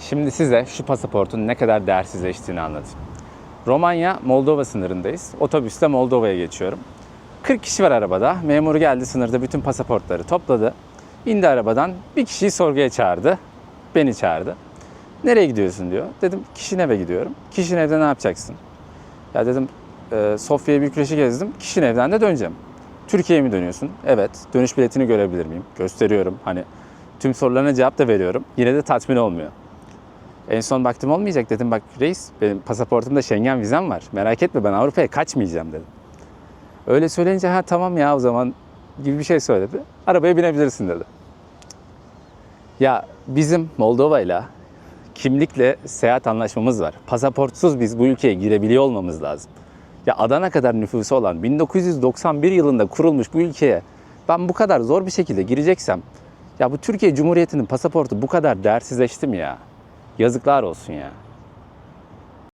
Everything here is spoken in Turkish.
Şimdi size şu pasaportun ne kadar değersizleştiğini anlatayım. Romanya Moldova sınırındayız. Otobüste Moldova'ya geçiyorum. 40 kişi var arabada. Memur geldi sınırda bütün pasaportları topladı. İndi arabadan bir kişiyi sorguya çağırdı. Beni çağırdı. Nereye gidiyorsun diyor. Dedim Kişinev'e gidiyorum. Kişinev'de ne yapacaksın? Ya dedim e, Sofya Bükreş'i gezdim. Kişinev'den de döneceğim. Türkiye'ye mi dönüyorsun? Evet. Dönüş biletini görebilir miyim? Gösteriyorum. Hani tüm sorularına cevap da veriyorum. Yine de tatmin olmuyor. En son baktım olmayacak dedim bak reis benim pasaportumda Schengen vizem var. Merak etme ben Avrupa'ya kaçmayacağım dedim. Öyle söyleyince ha tamam ya o zaman gibi bir şey söyledi. Arabaya binebilirsin dedi. Ya bizim Moldova'yla kimlikle seyahat anlaşmamız var. Pasaportsuz biz bu ülkeye girebiliyor olmamız lazım. Ya Adana kadar nüfusu olan 1991 yılında kurulmuş bu ülkeye ben bu kadar zor bir şekilde gireceksem ya bu Türkiye Cumhuriyeti'nin pasaportu bu kadar değersizleşti mi ya? Yazıklar olsun ya.